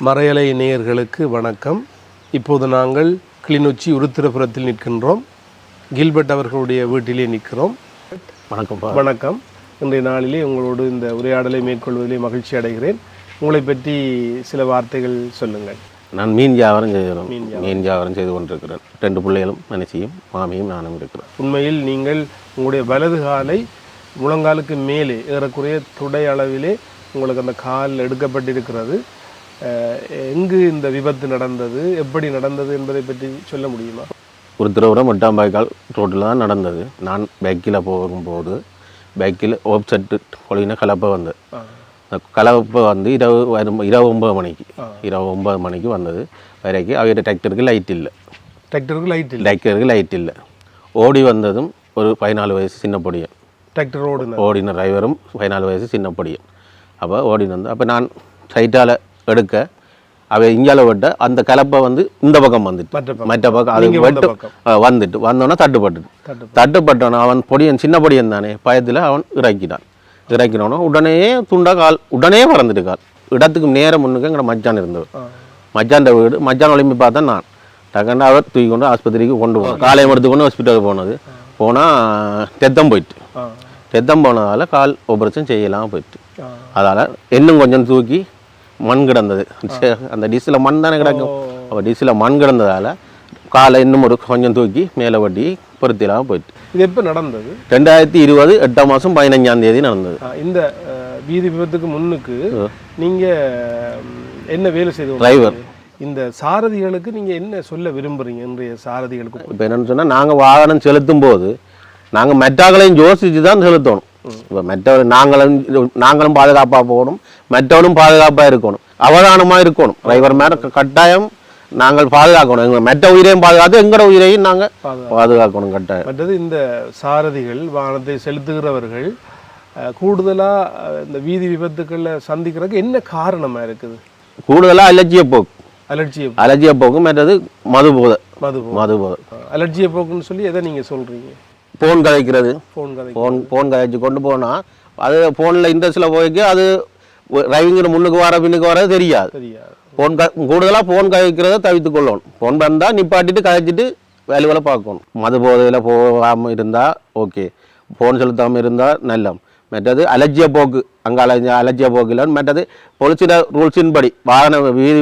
மறையலை நேயர்களுக்கு வணக்கம். இப்போது நாங்கள் கிளிநொச்சி உருத்திரபுரத்தில் நிற்கின்றோம். கில்பர்ட் அவர்களுடைய வீட்டிலே நிற்கிறோம். வணக்கம் வணக்கம். இன்றைய நாளிலே உங்களோடு இந்த உரையாடலை மேற்கொள்வதிலே மகிழ்ச்சி அடைகிறேன். உங்களை பற்றி சில வார்த்தைகள் சொல்லுங்கள். நான் மீன் வியாபாரம் செய்கிறோம். மீன் வியாபாரம். செய்து கொண்டிருக்கிறேன். ரெண்டு பிள்ளைகளும் மனசியும் மாமியும் நானும் இருக்கிறேன் உண்மையில் நீங்கள் உங்களுடைய வலது காலை முழங்காலுக்கு மேலே ஏறக்குறைய தொடை அளவிலே உங்களுக்கு அந்த கால் எடுக்கப்பட்டிருக்கிறது. எங்கு இந்த விபத்து நடந்தது? எப்படி நடந்தது என்பதை பற்றி சொல்ல முடியுமா? ஒரு திருவுரம் எட்டாம்பாய்க்கால் ரோட்டில் தான் நடந்தது. நான் பைக்கில் போகும்போது பைக்கில் ஓப்செட்டு கொலின கலப்பை. அந்த கலப்பை வந்து இரவு வரும்- இரவு ஒன்பது மணிக்கு. இரவு ஒன்பது மணிக்கு வந்தது. வரைக்கும் அவருடைய டிராக்டருக்கு லைட் இல்லை. டிராக்டருக்கு லைட் இல்லை. டிராக்டருக்கு லைட் இல்லை. ஓடி வந்ததும் ஒரு பதினாலு வயசு சின்ன பொடியன். டிராக்டர் ரோடு ஓடின டிரைவரும் பதினாலு வயசு சின்ன பொடியன். அப்போ ஓடின வந்து அப்போ நான் சைட்டால் எடுக்க அவ இங்கால விட்ட அந்த கலப்பை வந்து இந்த பக்கம் வந்துட்டு. மற்ற பக்கம். அது வெட்டு வந்துட்டு. வந்தோன்னே தட்டுப்பட்டுட்டு தட்டு தட்டுப்பட்டவன அவன் பொடியன் சின்ன பொடியன் தானே பயத்தில் அவன் இறக்கிட்டான். இறக்கினவன உடனே துண்டா கால் உடனே பறந்துட்டு கால். இடத்துக்கு நேரம் முன்னுக்கு எங்கட மச்சான் இருந்தவர். மச்சான் வீடு மச்சான் ஒளிம்பி பார்த்தா நான். டக்குன்னு அவர் தூக்கி கொண்டு ஆஸ்பத்திரிக்கு கொண்டு போனோம் காலையம் எடுத்து கொண்டு ஹாஸ்பிட்டலுக்கு போனது. போனால் தெத்தம் போயிட்டு. தெத்தம் போனதால் கால் ஆபரேஷன் செய்யலாம் போயிட்டு. அதால் இன்னும் கொஞ்சம் தூக்கி மண் கிடந்தது. அந்த டிஸ்ஸில் மண் தானே கிடக்கும். அப்போ டிஸ்ஸில் மண் கிடந்ததால் காலை இன்னும் ஒரு கொஞ்சம் தூக்கி மேலே வட்டி பொருத்திலாம் போயிட்டு. இது எப்போ நடந்தது? ரெண்டாயிரத்தி இருபது எட்டாம் மாதம் பதினஞ்சாம் தேதி நடந்தது. இந்த வீதி விபத்துக்கு முன்னுக்கு நீங்க ம், என்ன வேலை செய்து டிரைவர் இந்த சாரதிகளுக்கு நீங்க என்ன சொல்ல விரும்புறீங்க இன்றைய சாரதிகளுக்கு? இப்போ என்னன்னு சொன்னால் நாங்கள் வாகனம் செலுத்தும் போது நாங்கள் மெட்டாக்களையும் யோசித்து தான் செலுத்தணும். இப்போ மெட்டவர் நாங்களும் நாங்களும் பாதுகாப்பாக போகணும் மற்றவனும் பாதுகாப்பாக இருக்கணும் அவதானமாக இருக்கணும். டிரைவர் மேலே கட்டாயம் நாங்கள் பாதுகாக்கணும். எங்கள் மெட்ட உயிரையும் பாதுகாத்து எங்களோட உயிரையும் நாங்கள் பாதுகாக்கணும். கட்டாயம். மற்றது இந்த சாரதிகள் வாகனத்தை செலுத்துகிறவர்கள் அஹ், கூடுதலா அஹ், இந்த வீதி விபத்துக்களை சந்திக்கிறதுக்கு என்ன காரணமா இருக்குது? கூடுதலாக அலட்சிய போக்கு. அலட்சிய அலட்சிய போக்கு மற்றது மது போதை மது மது போதை அலட்சிய போக்குன்னு சொல்லி எதை நீங்க சொல்றீங்க? ஃபோன் கதைக்கிறது ஃபோன் ஃபோன் ஃபோன் கதைச்சு கொண்டு போனால் அது ஃபோனில் இன்ட்ரெஸ்ட்டில் போய்க்கு அது டிரைவிங்கில் முன்னுக்கு வர பின்னுக்கு வர தெரியாது. ஃபோன் க கூடுதலாக ஃபோன் கதைக்கிறத தவிர்த்து கொள்ளணும். ஃபோன் வந்தால் நிப்பாட்டிட்டு கதைச்சிட்டு வேலைகளை பார்க்கணும். மது போதையில் போகாமல் இருந்தால் ஓகே ஃபோன் செலுத்தாமல் இருந்தால் நல்லம். மற்றது அலட்சிய போக்கு அங்கே அலட்சிய அலட்சிய போக்கில் மற்றது பொலிசின ரூல்ஸின் படி வாகன வீதி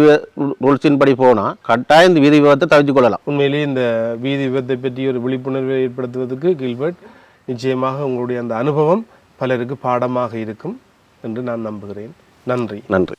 ரூல்ஸின் படி போனால் கட்டாயம் இந்த வீதி விபத்தை தவிர்த்து கொள்ளலாம் உண்மையிலேயே இந்த வீதி விபத்தை பற்றி ஒரு விழிப்புணர்வை ஏற்படுத்துவதற்கு கில்பர்ட் நிச்சயமாக உங்களுடைய அந்த அனுபவம் பலருக்கு பாடமாக இருக்கும் என்று நான் நம்புகிறேன் நன்றி நன்றி